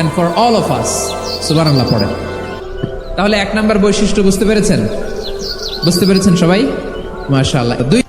and for all of us সুবহানাল্লাহ পড়েন তাহলে এক নম্বর বৈশিষ্ট্য বুঝতে পেরেছেন? বুঝতে পেরেছেন সবাই? মাশাআল্লাহ। দুই